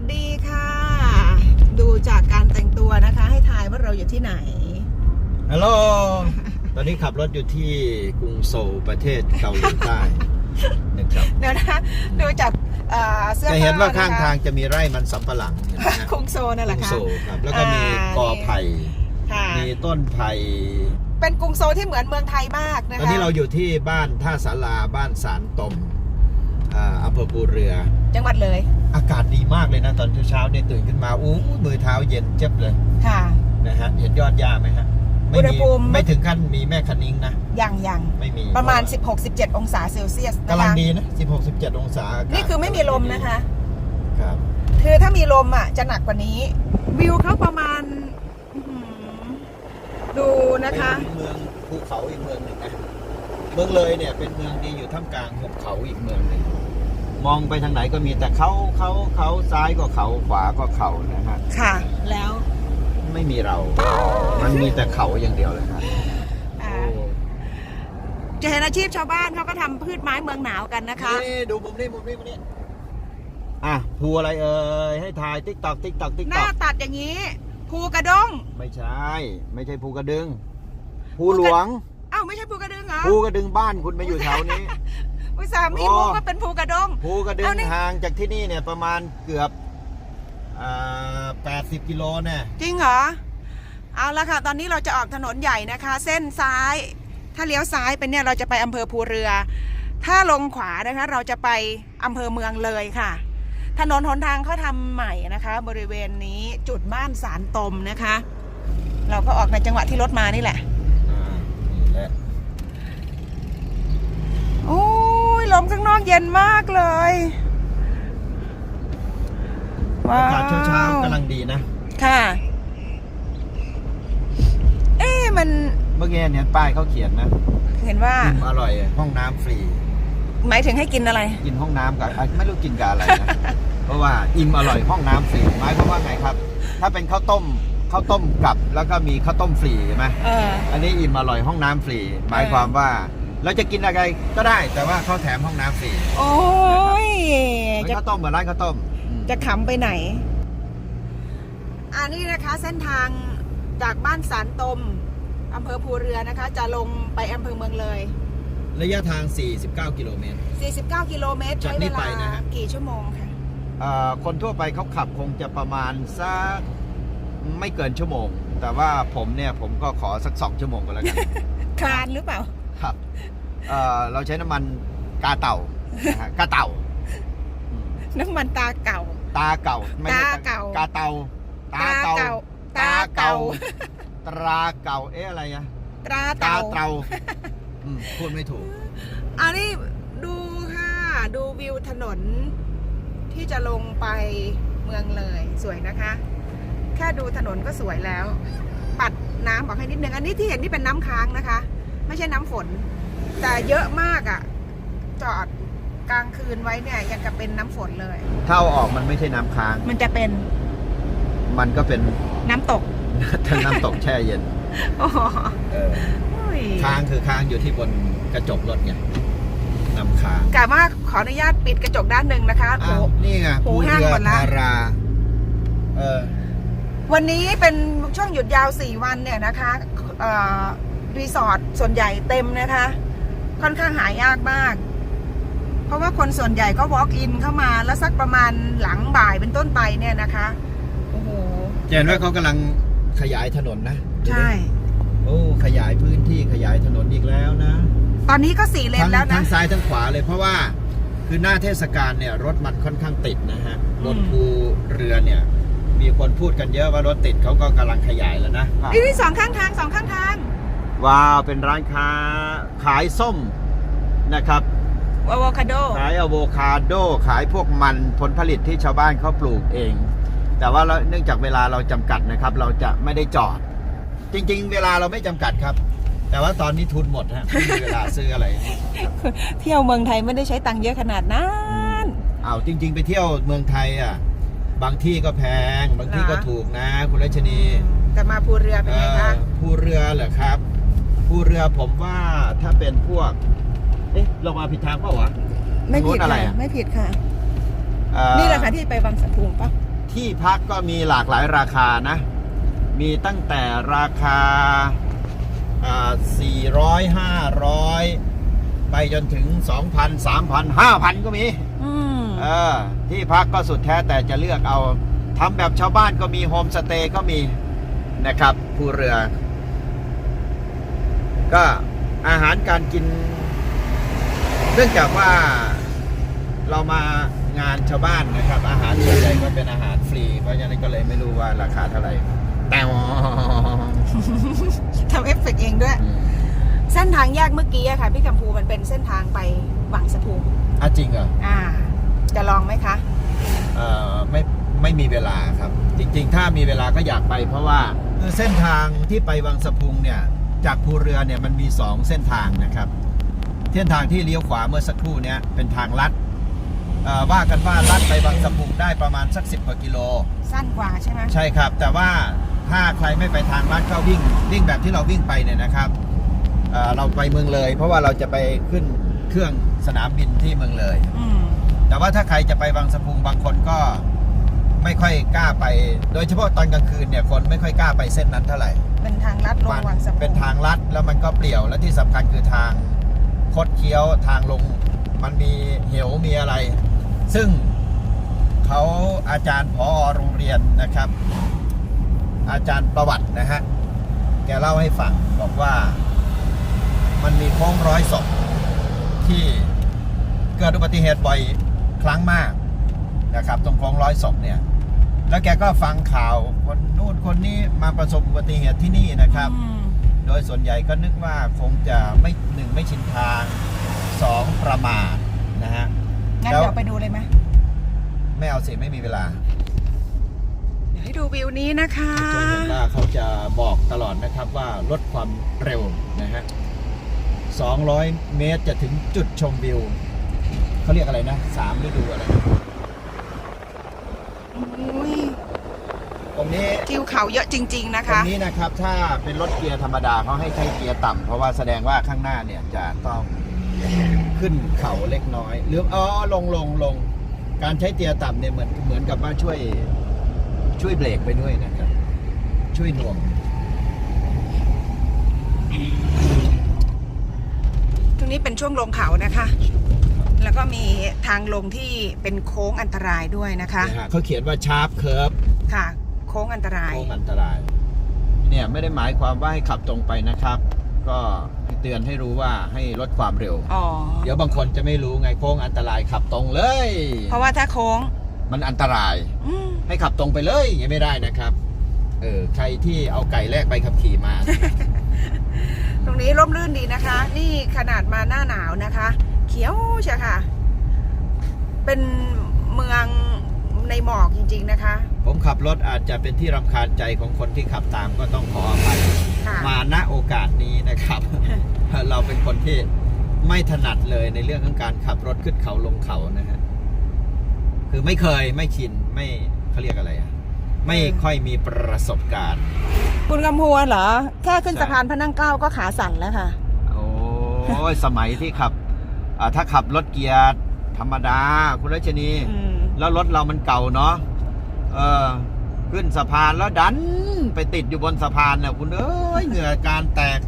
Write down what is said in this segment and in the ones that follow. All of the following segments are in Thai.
วัสดีค่ะ ดูจากการแต่งตัวนะคะ ให้ทายว่าเราอยู่ที่ไหน ฮัลโหล ตอนนี้ขับรถอยู่ที่กรุงโซลประเทศเกาหลีใต้นะครับเดี๋ยวนะดูจากเอ่อเสื้อจะผ้าเห็นว่าข้างนะคะทางจะมีไร่มันสำปะหลังเห็นไหมฮะกรุงโซนนั่นแหกรุละงค่ะ โซลครับ แล้วก็มีอ่ากอไผ่ ค่ะ มีต้นไผ่ เป็นกรุงโซนที่เหมือนเมืองไทยมากนะคะตอนนี้เราอยู่ที่บ้านท่าสาราบ้านสารตม อ่าอำเภอภูเรือ จังหวัดเลย อากาศดีมากเลยนะตอนเช้าๆเนี่ยตื่นขึ้นมาอู้มือเท้าเย็นเจ็บเลยค่ะ นะฮะเห็นยอดหญ้าไหมฮะไม่อุณหมีภูมิ ไม่ถึงขั้นมีแม่คันนิ้งนะยังยังไม่มีประมาณเพว่16-17 องศาเซลเซียสนะกำลังคะดีนะ 16 17 องศาากาศนี่คือไม่มีลมนะคะ ครับ คือถ้ามีลมอะจะหนักกว่านี้ วิวเขาประมาณอื้อหือดูนะคะเป็นเมืองภูเขาอีกเมืองหนึ่งนะเมืองเลยเนี่ยเป็นเมืองดีอยู่ท่ามกลางหุบเขาอีกเมืองหนึ่งมองไปทางไหนก็มีแต่เขาเขาเขาซ้ายก็เขาขวาก็เขานะฮะค่ะ แล้วไม่มีเรา มันมีแต่เขาอย่างเดียวเลยครับอ่าจะเห็นอาชีพชาวบ้านเขาก็ทำพืชไม้เมืองหนาวกันนะคะ นี่ดูมุมนี้มุมนี้มุมนี้อะภูอะไรเอ่ยให้ทายติ๊กตอกติ๊กตอกติ๊กหตน้าอกตัดอย่างนี้ภูกระด้งไม่ใช่ ไม่ใช่ภูกระดึงภูหลวงเอ้าไม่ใช่ภูกระดึงเหรอภูกระดึงบ้านคุณมาอยู่แถวนี้ อุตส่าห์มีอ๋อมุกก็เป็นภูกระด้งภูกระดึเอางนี่ ห่างจากที่นี่เนี่ยประมาณเกือบอ่า80 กิโลเนี่ยจริงเหรอ เอาละค่ะ ตอนนี้เราจะออกถนนใหญ่นะคะ เส้นซ้าย ถ้าเลี้ยวซ้ายไปเนี่ยเราจะไปอำเภอภูเรือ ถ้าลงขวานะคะ เราจะไปอำเภอเมืองเลยค่ะ ถนนหนทางเขาทำใหม่นะคะ บริเวณนี้จุดบ้านสารตมนะคะ เราก็ออกในจังหวะที่รถมานี่แหละอ่านี่ แหละโอ้ยลมข้างนอกเย็นมากเลยว้าอาวกาศเช้าๆกำลังดีนะ ค่ะ เอ๊ะมันเมื่อกี้เนี่ยป้ายเขาเขียนนะเห็นว่าอิ่มอร่อยห้องน้ำฟรี หมายถึงให้กินอะไร กินห้องน้ำกับอะไม่รู้กินกับอะไรนะเพราะว่าอิ่มอร่อยห้องน้ำฟรีหมายความว่าไงครับ ถ้าเป็นข้าวต้ม ข้าวต้มกับแล้วก็มีข้าวต้มฟรีใช่ไหมเออ อันนี้อิ่มอร่อยห้องน้ำฟรี หมายความว่าเราจะกินอะไรก็ได้แต่ว่าเขาแถมห้องน้ำฟรีโอ้ยเหมือนจะข้าวต้มเหมือนร้านข้าวต้มอืม จะขำไปไหน อันนี้นะคะเส้นทางจากบ้านสารตมอำเภอภูเรือนะคะ จะลงไปอำเภอเมืองเลย ระยะทาง 49 กิโลเมตร 49 กิโลเมตรจากใช้นี้เวไปลานะฮะ กี่ชั่วโมงคะ เอ่อคนทั่วไปเขาขับคงจะประมาณสัก ไม่เกินชั่วโมง แต่ว่าผมเนี่ยผมก็ขอสักสองชั่วโมงก็แล้วกันคลานหรือเปล่า ครับเอ่อเราใช้น้ำมันกาเต่านะฮะกาเต่าอืมน้ำมันตาเก่า ตาเก่าไม่ใช่ตาเก่า กาเต่าตาเก่าตาเก่า ตราเก่าเอ๊ะอะไรอะตราตาเต่าเต่าอืมพูดไม่ถูก อันนี้ดูค่ะ ดูวิวถนนที่จะลงไปเมืองเลยสวยนะคะ แค่ดูถนนก็สวยแล้ว ปัดน้ำออกให้นิดนึง อันนี้ที่เห็นนี่เป็นน้ำค้างนะคะ ไม่ใช่น้ำฝน แต่เยอะมากอะ่ะ จอดกลางคืนไว้เนี่ยยังกับเป็นน้ำฝนเลย ถ้าเอาออกมันไม่ใช่น้ำค้าง มันจะเป็นมันก็เป็นน้ำตกน้ำตกแช่เย็นโอ้โหเอออุ้ยค้างคือค้างอยู่ที่บนกระจกรถไงน้ำค้างกะว่าขออนุญาตปิดกระจกด้านหนึ่งนะคะโอ้อ้าวนี่ไงหูภูแห้งเรือหมดละทาราเออ วันนี้เป็นช่วงหยุดยาว 4 วันเนี่ยนะคะเอ่อรีสอร์ทส่วนใหญ่เต็มนะคะ ค่อนข้างหายากมาก เพราะว่าคนส่วนใหญ่ก็ walk in เข้ามาแล้วสักประมาณหลังบ่ายเป็นต้นไปเนี่ยนะคะโอ้โหเห็นว่าเขากำลังขยายถนนนะดูดิใช่ โอ้ ขยายพื้นที่ขยายถนนอีกแล้วนะ ตอนนี้ก็สี่เลนทั้งแล้วทั้นะงซ้ายทั้งขวาเลยเพราะว่าคือหน้าเทศกาลเนี่ยรถมันค่อนข้างติดนะฮะอืมบนภูเรือเนี่ย มีคนพูดกันเยอะว่ารถติดเขาก็กำลังขยายแล้วนะ นี่นี่สองข้างทางสองข้างทางว้าว เป็นร้านค้าขายส้มนะครับ อะโวคาโด ขายอะโวคาโด ขายพวกมันผลผลิตที่ชาวบ้านเขาปลูกเอง แต่ว่าเราเนื่องจากเวลาเราจำกัดนะครับ เราจะไม่ได้จอด จริง ๆ เวลาเราไม่จำกัดครับ แต่ว่าตอนนี้ทุนหมดฮะไม่มีเวลาซื้ออะไร เที่ยวเมืองไทยไม่ได้ใช้ตังค์เยอะขนาดนั้น เอาจริง ๆ ไปเที่ยวเมืองไทยอะ บางที่ก็แพง บางที่ก็เหรอถูกนะ คุณรัชนีแต่มาภูเรือเป็นเอ่ไงอคะภูเรือเหรอครับภูเรือผมว่าถ้าเป็นพวก เอ๊ะเรามาผิดทางเปล่าวะไม่ผิดรถอะไรค่ะอะไม่ผิดค่ะเอ่อนี่แหละค่ะที่ไปบางสะพุงปะที่พักก็มีหลากหลายราคานะ มีตั้งแต่ราคาอ่า400 500 ไปจนถึง 2,000 3,000 5,000 ก็มี อืมเออ ที่พักก็สุดแท้แต่จะเลือกเอาทำแบบชาวบ้านก็มีโฮมสเตย์ก็มีนะครับภูเรือ ก็อาหารการกิน เนื่องจากว่าเรามางานชาวบ้านนะครับ อาหารส่วนใหญ่ก็เป็นอาหารฟรี เพราะฉะนั้นก็เลยไม่รู้ว่าราคาเท่าไหร่ แต่ทำเอฟเฟกต์เองด้วย เส้นทางแยกเมื่อกี้อะค่ะ พี่กัมพูมันเป็นเส้นทางไปวังสะพุงอะจริงเหรออ่า จะลองไหมคะเอ่อไม่ไม่มีเวลาครับ จริง ๆ ถ้ามีเวลาก็อยากไป เพราะว่าคือเส้นทางที่ไปวังสะพุงเนี่ย จากภูเรือเนี่ยมันมี 2 เส้นทางนะครับ เส้นทางที่เลี้ยวขวาเมื่อสักครู่เนี้ยเป็นทางลัดเอ่อว่ากันว่าลัดไปวังสะพุงได้ประมาณสัก 10กว่ากิโล สั้นกว่าใช่ไหมใช่ครับ แต่ว่าถ้าใครไม่ไปทางลัดก็วิ่งวิ่งแบบที่เราวิ่งไปเนี่ยนะครับเอ่อเราไปเมืองเลย เพราะว่าเราจะไปขึ้นเครื่องสนามบินที่เมืองเลยอืม แต่ว่าถ้าใครจะไปบางสะพุงบางคนก็ไม่ค่อยกล้าไป โดยเฉพาะตอนกลางคืนเนี่ยคนไม่ค่อยกล้าไปเส้นนั้นเท่าไหร่ เป็นทางลัดลงวังสะพุงเป็นทางลัดแล้วมันก็เปลี่ยว และที่สำคัญคือทางคดเคี้ยวทางลงมันมีเหวมีอะไร ซึ่งเขาอาจารย์พอโรงเรียนนะครับ อาจารย์ประวัตินะฮะแกเล่าให้ฟังบอกว่ามันมีโค้งร้อยศพที่เกิดอุบัติเหตุบ่อย ครั้งมากนะครับตรงโค้งร้อยศพเนี่ย แล้วแกก็ฟังข่าวคนนู่นคนนี้มาประสบอุบัติเหตุที่นี่นะครับอืมโดยส่วนใหญ่ก็นึกว่าคงจะไม่หนึ่งไม่ชินทางสองประมาทนะฮะงั้นแล้วเดี๋ยวไปดูเลยไหมไม่เอาสิไม่มีเวลาเดี๋ยวให้ดูวิวนี้นะคะจะเห็นว่าเขาจะบอกตลอดนะครับว่าลดความเร็วนะฮะ200 เมตรจะถึงจุดชมวิว เขาเรียกอะไรนะสามฤดูอะไรนะอุ้ยตรงนี้ ทิวเขาเยอะจริง ๆนะตรคะ งนี้นะครับถ้าเป็นรถเกียร์ธรรมดาเขาให้ใช้เกียร์ต่ำเพราะว่าแสดงว่าข้างหน้าเนี่ยจะต้องขึ้นเขาเล็กน้อย หรืออ๋อลงลงลงการใช้เกียร์ต่ำเนี่ยเหมือนเหมือนกับว่าช่วยช่วยเบรกไปด้วยนะครับ ช่วยหน่วงตรงนี้เป็นช่วงลงเขานะคะ แล้วก็มีทางลงที่เป็นโค้งอันตรายด้วยนะคะนะฮะเขาเขียนว่าชาร์ปเคิร์ฟค่ะ โค้งอันตราย โค้งอันตราย เนี่ยไม่ได้หมายความว่าให้ขับตรงไปนะครับ ก็เตือนให้รู้ว่าให้ลดความเร็ว อ๋อ เดี๋ยวบางคนจะไม่รู้ไงโค้งอันตรายขับตรงเลย เพราะว่าถ้าโค้ง มันอันตราย อืม ให้ขับตรงไปเลยอย่างนี้ไม่ได้นะครับ เออใครที่เอาไก่แลกใบขับขี่มา ตรงนี้ร่มรื่นดีนะคะ นี่ขนาดมาหน้าหนาวนะคะเขียวใช่ค่ะ เป็นเมืองในหมอกจริง ๆนะคะ ผมขับรถอาจจะเป็นที่รำคาญใจของคนที่ขับตามก็ต้องขออภัยค่ะ มาณโอกาสนี้นะครับ เราเป็นคนที่ไม่ถนัดเลยในเรื่องของการขับรถขึ้นเขาลงเขานะฮะคือไม่เคยไม่ชินไม่เขาเรียกอะไรอะไม่ค่อยมีประสบการณ์ คุณกำพูเหรอ แค่ขึ้นใช่ สะพานพระนั่งเกล้าก็ขาสั่นแล้วค่ะ โอ้ยสมัยที่ขับ อ่าถ้าขับรถเกียร์ธรรมดา คุณรัชนี อืมแล้วรถเรามันเก่าเนาะเออขึ้นสะพานแล้วดันไปติดอยู่บนสะพานเนี่ยคุณเอ้ยเหงื่อการแตก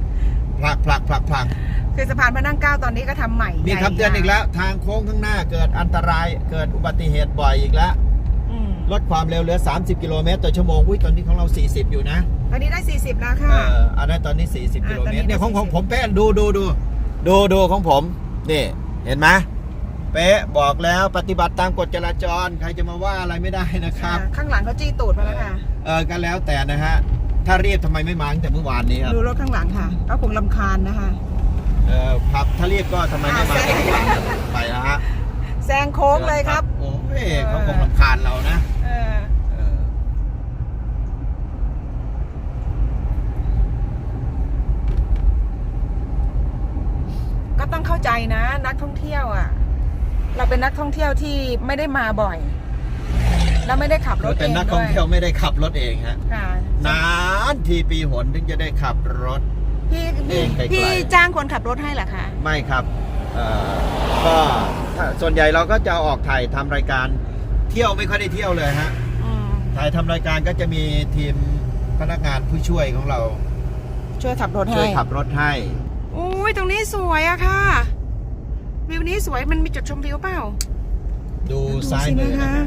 ผลักผลักผลักผลักคือสะพานพระนั่งเกล้าตอนนี้ก็ทำใหม่มีใหญ่คำเตือนอีกแล้ว ทางโค้งข้างหน้าเกิดอันตรายเกิดอุบัติเหตุบ่อยอีกแล้วอืมลดความเร็วเหลือ 30 กิโลเมตรต่อชั่วโมงอุ้ยตอนนี้ของเรา 40 อยู่นะ ตอนนี้ได้ 40แล้วเอค่ะ ออันนั้นตอนนี้ 40กิโลเมตรอ่าตอนนี้เนี่ยของของ40 ผมเป๊ะดูดูดูดูดูของผม นี่ เห็นไหมเป๊ะบอกแล้วปฏิบัติตามกฎจราจร ใครจะมาว่าอะไรไม่ได้นะครับอ่าข้างหลังเขาจี้ตูดมาแล้วค่ะ เออก็แล้วแต่นะฮะ ถ้ารีบทำไมไม่มาตั้งแต่เมื่อวานนี้ครับ ดูรถข้างหลังค่ะก็คงลำคาญนะคะ เออครับถ้ารีบก็ทำไมไม่มาอ่าแซงตั้งแต่เมื่อวานไปนะฮะแซงโค้งเลยครับ โอ้ยเขาคงรำคาญเรานะ เออ เออ ก็ต้องเข้า ใจนะนักท่องเที่ยวอะ เราเป็นนักท่องเที่ยวที่ไม่ได้มาบ่อย แล้วไม่ได้ขับรถเป็เอนงนักท่ด้องวยเที่ยวไม่ได้ขับรถเองฮะค่ะนานทีปีหนถึงจะได้ขับรถพี่เอพี่งไกลๆพี่จ้างคนขับรถให้เหรอคะไม่ครับเอ่อก็ถ้าส่วนใหญ่เราก็จะออกถ่ายทำรายการ เที่ยวไม่ค่อยได้เที่ยวเลยฮะอืมถ่ายทำรายการก็จะมีทีมพนักงานผู้ช่วยของเรา ช่วยขับรถช่ให้วยขับรถให้อุ้ ยตรงนี้สวยอะค่ะ วิวนี้สวยมันมีจุดชมวิวเปล่า ดูดูซ้ายมือสินะคะนะฮะ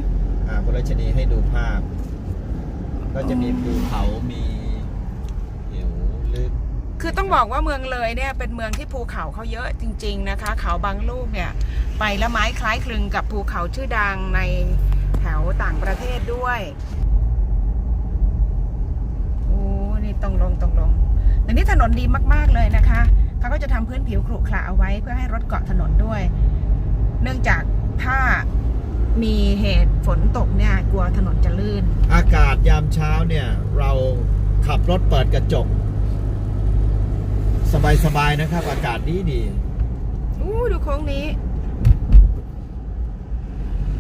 อ่าคุณรัชนีให้ดูภาพ ก็จะมีอ๋อภูเขา มีเหวลึก คือต้องบอกว่าเมืองเลยเนี่ยเป็นเมืองที่ภูเขาเขาเยอะจริง ๆนะคะ เขาบางลูกเนี่ย ไปแล้วไม้คล้ายคลึงกับภูเขาชื่อดังในแถวต่างประเทศด้วยโอ้นี่ตรงลงตรงลงแต่นี่ถนนดีมาก ๆ เลยนะคะ เขาก็จะทำพื้นผิวขรุขระเอาไว้ เพื่อให้รถเกาะถนนด้วย เนื่องจากถ้ามีเหตุฝนตกเนี่ยกลัวถนนจะลื่น อากาศยามเช้าเนี่ย เราขับรถเปิดกระจก สบายๆนะครับ อากาศดีดีอู้ดูโค้งนี้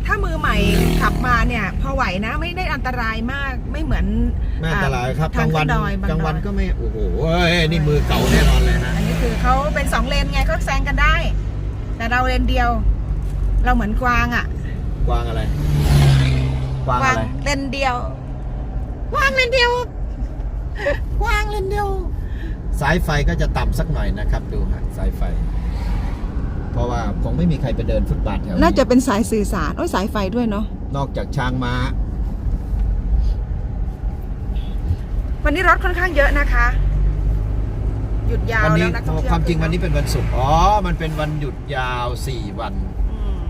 ถ้ามือใหม่ขับมาเนี่ย พอไหวนะไม่ได้อันตรายมากไม่เหมือนๆไม่อันตรายครับทากลางงขึ้วันนดอยบางกลางวันดอยก็ไม่โอ้โหเอ้ยนี่มือเก่าแน่นอนเลยฮะอันนี้ คือเขาเป็นสองเลนไงเขาแซงกันได้ แต่เราเลนเดียว เราเหมือนกวางอะกวางอะไร กวางอะไร เลนเดียวกวางเลนเดียวกวางเลนเดียว สายไฟก็จะต่ำสักหน่อยนะครับ ดูฮะสายไฟ เพราะว่าคงไม่มีใครไปเดินฟุตบาทแถวนี้น่าจะเป็นสายสื่อสารโอ้ยสายไฟด้วยเนาะนอกจากช้างม้า วันนี้รถค่อนข้างเยอะนะคะ หยุดยาววัแล้นี้วนักท่องเที่ยวความจริงเยอะวันนี้เป็นวันศุกร์อ๋อ มันเป็นวันหยุดยาวสี่วัน อืม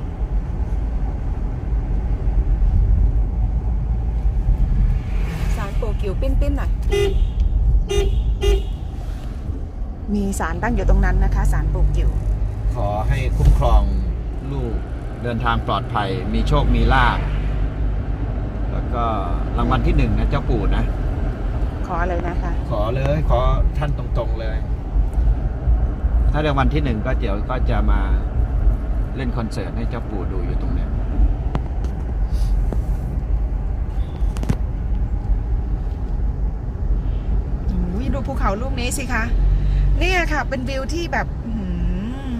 สารปู่กิ๋วปิ้นปิ้นหน่อย มีสารตั้งอยู่ตรงนั้นนะคะ สารปู่กิ๋วขอให้คุ้มครองลูกเดินทางปลอดภัย มีโชคมีลาภแล้วก็รางวัลที่หนึ่งนะเจ้าปู่นะ ขอเลยนะคะ ขอเลยขอท่านตรงๆเลย ถ้ารางวัลที่หนึ่งก็เดี๋ยวก็จะมาเล่นคอนเสิร์ตให้เจ้าปู่ดูอยู่ตรงเนี้ยโอ้ยดูภูเขาลูกนี้สิคะ เนี่ยค่ะ เป็นวิวที่แบบอื้อหือ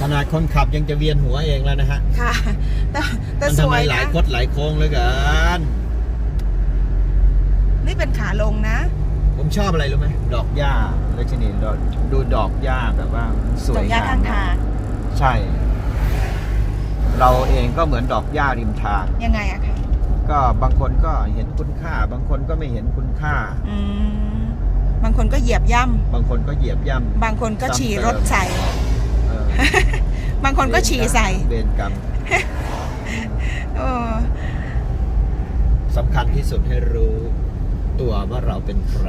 ขนาดคนขับยังจะเวียนหัวเองแล้วนะฮะ ค่ะ แต่แต่มันสทำวไมยหลายนะคดหลายโค้งเหลยกัน นี่เป็นขาลงนะ ผมชอบอะไรรู้ไหมดอกหญ้าแล้วชนิดดูดอกหญ้าแบบว่าสวยดอกหญ้างาข้ามงทางใช่ เราเองก็เหมือนดอกหญ้าริมทาง ยังไงอะคะก็บางคนก็เห็นคุณค่า บางคนก็ไม่เห็นคุณค่า อืมบางคนก็เหยียบย่บางคนก็เหยียบย่ำบางคนก็ฉี่รถใส่ำเออบางคนก็ฉี่ใส่เวรกรรมเออสำคัญที่สุดให้รู้ ตัวว่าเราเป็นใคร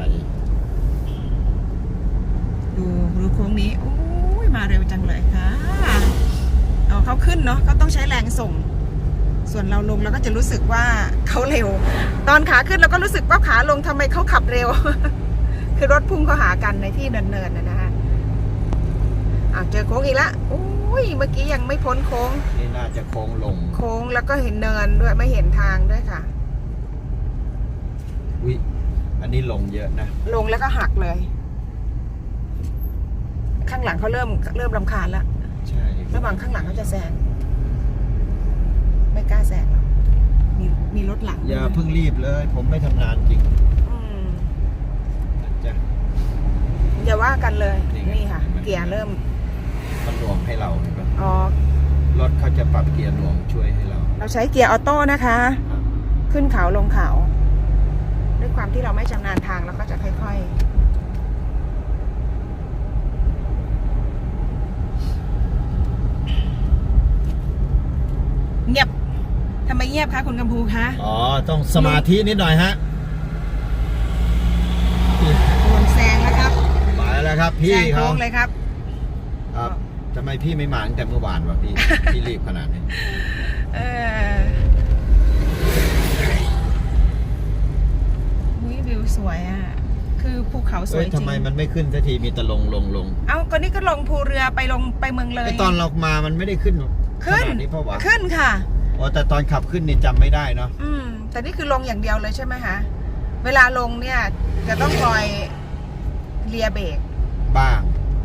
ดูดูโค้งนี้โอ้ยมาเร็วจังเลยค่ะเอาเขาขึ้นเนาะเขาต้องใช้แรงส่ง ส่วนเราลงเราก็จะรู้สึกว่าเขาเร็ว ตอนขาขึ้นเราก็รู้สึกว่าขาลงทำไมเขาขับเร็ว คือรถพุ่งเข้าหากันในที่เนินๆนะนะคะอะเจอโค้งอีกละโอ้ยเมื่อกี้ยังไม่พ้นโค้ง นี่น่าจะโค้งลง โค้งแล้วก็เห็นเนินด้วยไม่เห็นทางด้วยค่ะ วิ อันนี้ลงเยอะนะ ลงแล้วก็หักเลย ข้างหลังเขาเริ่มเริ่มรำคาญแล้วใช่ระหว่างข้างหลังเขาจะแซงไม่กล้าแซงหรอกมีมีรถหลังอย่าด้วยเพิ่งรีบเลย ผมไม่ทำนานจริงอืมนะจ๊ะอย่าว่ากันเลย นี่ไงนี่ค่ะเห็นไหมเกียร์เริ่ม มันหน่วงให้เราเห็นปะอ๋อ รถเขาจะปรับเกียร์หน่วงช่วยให้เรา เราใช้เกียร์ออโต้นะคะครับขึ้นเขาลงเขา ด้วยความที่เราไม่ชำนาญทางเราก็จะค่อย ๆเงียบทำไมเงียบคะคุณกัมพูคะ อ๋อ ต้องสมาธินิดหน่อยฮะโดนแซงแล้วครับมาแล้วครับ พี่แซงเขาโค้งเลยครับ ครับทำไมพี่ไม่มาตั้งแต่เมื่อวานวะพี่ พี่รีบขนาดนี้ เออ วิวิวสวยอะ คือภูเขาสเฮ้วยยจทำริงไมมันไม่ขึ้นสักทีมีแต่ลงลงลงเอ้าก็นี่ก็ลงภูเรือไปลงไปเมืองเลยไอตอนเรามามันไม่ได้ขึ้นขึ้นขนาดนี้เพราะว่าขึ้นค่ะอ๋อแต่ตอนขับขึ้นนี่จำไม่ได้เนาะอืม แต่นี่คือลงอย่างเดียวเลยใช่ไหมคะเวลาลงเนี่ยจะต้องคอยเลียเบรกบ้าง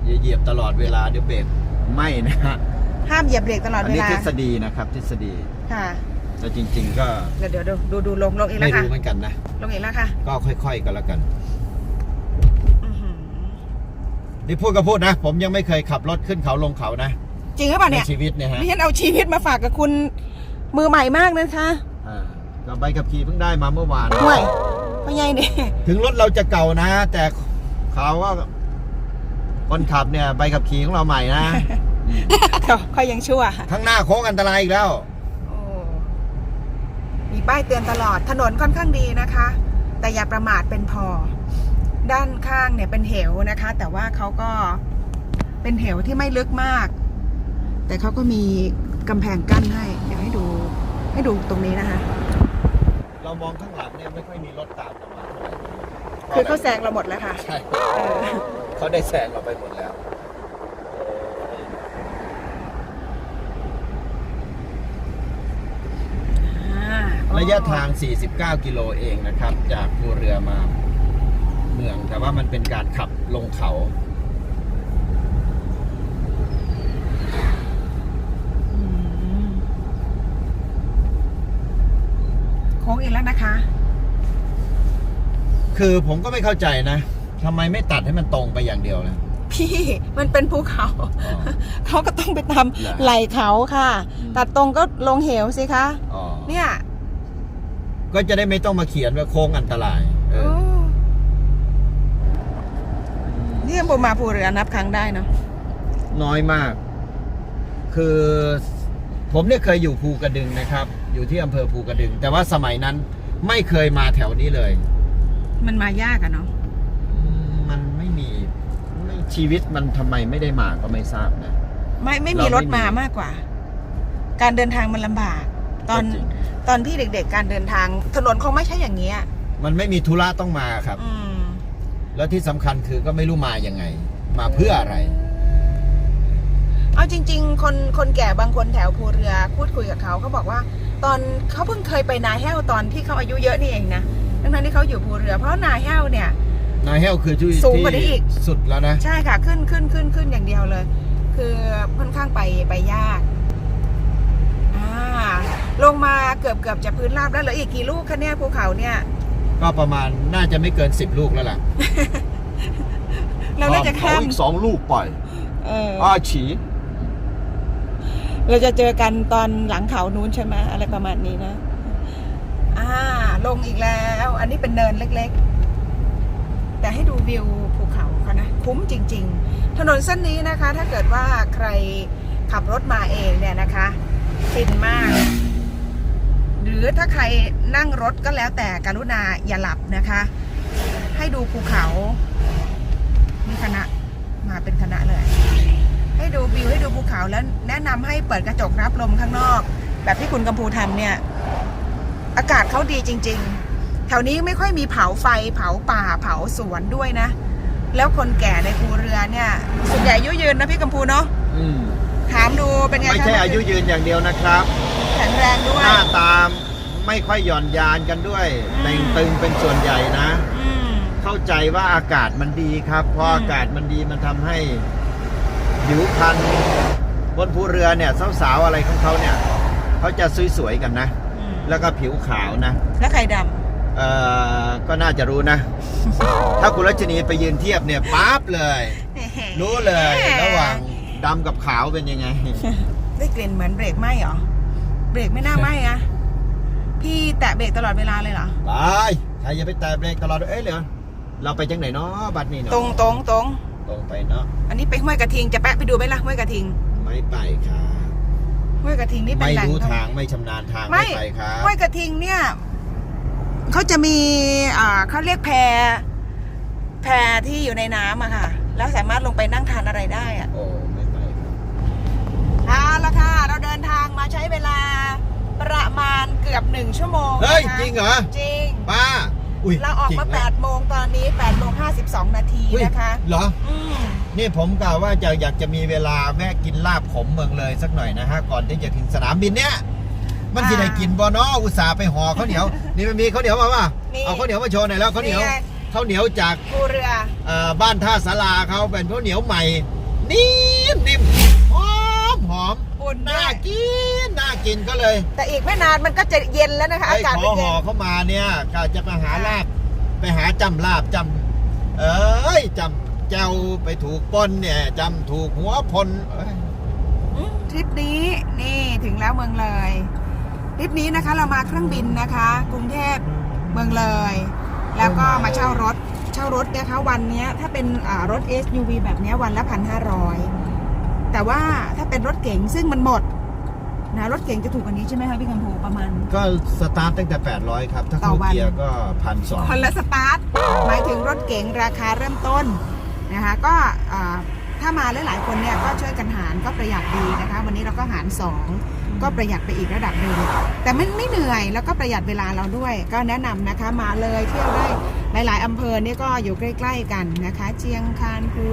อย่าเหยียบตลอดเวลาเดี๋ยวเบรกไม่นะฮะห้ามเหยียบเบรกตลอดอันเวนี้ลาทฤษฎีนะครับทฤษฎีค่ะ แต่จริง ๆ ก็เดี๋ยวเดี๋ยวดูดูดูลงลงอีกแล้ไม่วค่ะ รู้เหมือนกันนะ ลงอีกแล้วค่ะก็ค่อย ๆกันแล้วกัน อื้อหือนี่พูดก็พูดนะ ผมยังไม่เคยขับรถขึ้นเขาลงเขานะจริงหรือเปล่าในเนี่ยชีวิตเนี่ยฮะดิฉันเอาชีวิตมาฝากกับคุณมือใหม่มากนะคะอ่าก็ใบขับขี่เพิ่งได้มาเมื่อวาน ห่วยพ่อใหญ่เนี่ยถึงรถเราจะเก่านะ แต่เขาว่าคนขับเนี่ยใบขับขี่ของเราใหม่นะเขาเขายังชั่ว ข้างหน้าโค้งอันตรายอีกแล้วโอ้มี ป้ายเตือนตลอดถนนค่อนข้างดีนะคะ แต่อย่าประมาทเป็นพอ ด้านข้างเนี่ยเป็นเหวนะคะ แต่ว่าเขาก็เป็นเหวที่ไม่ลึกมาก แต่เขาก็มีกำแพงกั้นให้ เดี๋ยวให้ดูให้ดูตรงนี้นะคะ เรามองข้างหลังเนี่ยไม่ค่อยมีรถตามเรามาเท่าไหร่คือเขาแซงเราหมดแล้วค่ะ ใช่เออ เขาได้แซงเราไปหมดแล้ว อ่า ระยะทาง 49 กิโลเองนะครับ จากภูเรือมาเมือง แต่ว่ามันเป็นการขับลงเขาอืมโค้งอีกแล้วนะคะ คือผมก็ไม่เข้าใจนะทำไมไม่ตัดให้มันตรงไปอย่างเดียวนะพี่มันเป็นภูเขา อ๋อ เขาก็ต้องไปทเหรอำไหลเขาค่ะ อืม ตัดตรงก็ลงเหวสิคะ อ๋อ เนี่ย ก็จะได้ไม่ต้องมาเขียนว่าโค้งอันตรายเออโอ้นี่ผมมาภูเรือนับครั้งได้เนาะน้อยมาก คือผมเนี่ยเคยอยู่ภูกระดึงนะครับ อยู่ที่อำเภอภูกระดึง แต่ว่าสมัยนั้นไม่เคยมาแถวนี้เลย มันมายากอะเนาะอืมมันไม่มีไม่ชีวิตมันทำไมไม่ได้มาก็ไม่ทราบนะ ไม่ไม่มีเราไม่รถมามีมากกว่า การเดินทางมันลำบาก ตอนก็จริง ตอนพี่เด็ก ๆ การเดินทาง ถนนคงไม่ใช่อย่างเงี้ยมันไม่มีธุระต้องมาครับ อืม แล้วที่สำคัญคือก็ไม่รู้มายังไง มาเพื่ออะไร เอาจริง ๆ คนคนแก่บางคนแถวภูเรือพูดคุยกับเขาเขาบอกว่า ตอนเขาเพิ่งเคยไปนาแห้วตอนที่เขาอายุเยอะนี่เองนะทั้งๆที่เขาอยู่ภูเรือ เพราะนาแห้วเนี่ย นายเฮลคือที่สูงกว่านี้อีกสุดแล้วนะ ใช่ค่ะขึ้นขึ้นขึ้นขึ้นอย่างเดียวเลย คือค่อนข้างไปไปยากอ่า ลงมาเกือบเกือบจะพื้นราบแล้วเหลืออีกกี่ลูกคะเนี่ยภูเขาเนี่ย ก็ประมาณน่าจะไม่เกิน 10 ลูกแล้วล่ะเราน่าจะข้ามอีกสองลูกปล่อยเอออ้าฉีเราจะเจอกันตอนหลังเขานู้นใช่ไหมอะไรประมาณนี้นะ อ่า ลงอีกแล้ว อันนี้เป็นเนินเล็กๆ แต่ให้ดูวิวภูเขาเขานะ คุ้มจริง ๆ ถนนเส้นนี้นะคะ ถ้าเกิดว่าใครขับรถมาเองเนี่ยนะคะ ฟินมาก หรือถ้าใครนั่งรถก็แล้วแต่กรุณาอย่าหลับนะคะ ให้ดูภูเขานี่คณะมาเป็นคณะเลย ให้ดูวิวให้ดูภูเขาแล้วแนะนำให้เปิดกระจกรับลมข้างนอก แบบที่คุณกำพูทำเนี่ย อากาศเขาดีจริง ๆ แถวนี้ไม่ค่อยมีเผาไฟเผาป่าเผาสวนด้วยนะ แล้วคนแก่ในภูเรือเนี่ยส่วนใหญ่ยุยืนนะพี่กำพูเนาะ ถามดูเป็นไงไม่คะใช่อายุยืนอย่างเดียวนะครับ แข็งแรงด้วย หน้าตามไม่ค่อยหย่อนยานกันด้วยอืมแต่งตึงเป็นส่วนใหญ่นะอืมเข้าใจว่าอากาศมันดีครับ เพราะอืมอากาศมันดีมันทำให้ผิวพรรณบนภูเรือเนี่ยสาวๆอะไรของเขาเนี่ยเขาจะสวยๆกันนะอืมแล้วก็ผิวขาวนะ แล้วไข่ดเอ่อก็น่าจะรู้นะ ถ้าคุณรัชนีไปยืนเทียบเนี่ยปั๊บเลยำรู้เลยระหว่าง ดำกับขาวเป็นยังไง ได้กลิ่นเหมือนเบรกไหมเหรอ เบรกไม่น่าไหมอะพี่แตะเบรกตลอดเวลาเลยเหรอ ไปใครอย่าไปแตะเบรกตลอด เอ้ยเหรอเราไปจังไหนเนาะบัดนี้เนาะ ตรงตรงตรงตรงไปเนาะ อันนี้ไปห้วยกระทิงจะแปะไปดูไหมล่ะห้วยกระทิง ไม่ไปครับห้วยกระทิงนี่เป็นไม่แหล่งรู้ท่องทางไม่ชำนาญทางไม่ไม่ไปครับห้วยกระทิงเนี่ยเขาจะมีอ่าเขาเรียกแพแพที่อยู่ในน้ำอะค่ะ แล้วสามารถลงไปนั่งทานอะไรได้อะ โอ้ไม่ไปครับ เอาละค่ะ เราเดินทางมาใช้เวลาประมาณเกือบหนึ่งชั่วโมงเฮ้ย นะคะจริงเหรอจริง ป้าอุ้ยเราออกจริงมานะ8โมงตอนนี้8โมง52 นาทีอุ้ยนะคะเหรอ อืมนี่ผมกล่าวว่าจะอยากจะมีเวลาแวะกินลาบขมเมืองเลยสักหน่อยนะฮะ ก่อนที่จะถึงสนามบินเนี่ย มันจะได้กินบอนออุตส่าห์ไปห่อข้าวเหนียว นี่มันมีข้าวเหนียวมาป่ะมีเอาข้าวเหนียวมาโชว์หน่อยแล้วข้าวเหนียวนี่ไงข้าวเหนียวจาก ภูเรือ เอ่อบ้านท่าสาราเขาเป็นข้าวเหนียวใหม่ นิ่มนิ่มห อมหอมปูอุ่นด้น่าวยกินน่ากินก็เลยแต่อีกไม่นานมันก็จะเย็นแล้วนะคะไอ้อากาศขอมันห่เย็อนเข้ามาเนี่ยก็จะไปหาลาบ ไปหาจำลาบจำเอ้ยจำเจ้าไปถูกปล้นเนี่ยจำถูกหัวพลเอ้ยทริปนี้นี่ถึงแล้วเมืองเลยทริปนี้นะคะเรามาเครื่องบินนะคะ กรุงเทพเมืองเลย แล้วก็มาเช่ารถเช่ารถนะคะวันเนี้ยถ้าเป็นอ่ารถ SUV แบบเนี้ยวันละพันห้าร้อย แต่ว่าถ้าเป็นรถเก๋งซึ่งมันหมดนะรถเก๋งจะถูกกว่านี้ใช่ไหมคะพี่กัมพูประมาณ ก็สตาร์ทตั้งแต่ 800 ครับ ถ้าต่อคู่วัน เกียร์ก็พันสองคนละสตาร์ทหมายถึงรถเก๋งราคาเริ่มต้นนะคะก็อ่าถ้ามาหลายๆคนเนี่ยก็ช่วยกันหารก็ประหยัดดีนะคะ วันนี้เราก็หาร 2 ก็ประหยัดไปอีกระดับหนึ่งแต่ไม่ไม่เหนื่อยแล้วก็ประหยัดเวลาเราด้วย ก็แนะนำนะคะมาเลยเที่ยวได้หลาย ๆอำเภอเนี่ยก็อยู่ใกล้ ๆ กันนะคะ เชียงคานภู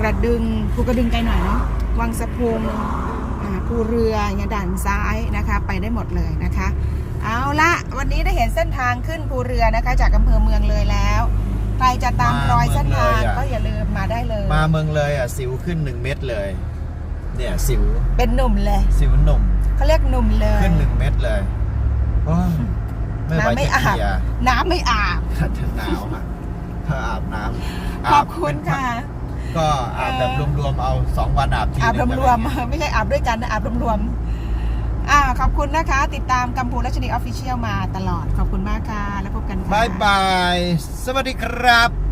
กระดึงภูกระดึงไกลหน่อยเนาะวังสะพุงอ่าภูเรืออย่างเงี้ยด่านซ้ายนะคะ ไปได้หมดเลยนะคะ เอาละวันนี้ได้เห็นเส้นทางขึ้นภูเรือนะคะ จากอำเภอเมืองเลยแล้วใครจะตามรอยเส้นทางก็อย่าลืมมาได้เลย มาเมืองเลยอะสิวขึ้น1เม็ดเลย เนี่ยสิวเป็นหนุ่มเลย สิวหนุ่มเขาเรียกหนุ่มเลยขึ้น1เม็ดเลยโอ้ยไม่ไหวน้ำไม่จะอาบเคลียร์น้ำไม่อาบถ้าจะหนาวอะถ้าอาบน้ำขอบคุณค่ะ ก็อาบแบบรวมๆเอาสองวันอาบทีอาบหนึ่งรวมๆไม่ใช่อาบด้วยกันนะอาบรวมๆอ่าขอบคุณนะคะ ติดตามกัมพูรัชนีออฟฟิเชียลมาตลอดขอบคุณมากค่ะ แล้วพบกันค่ะบายบาย สวัสดีครับ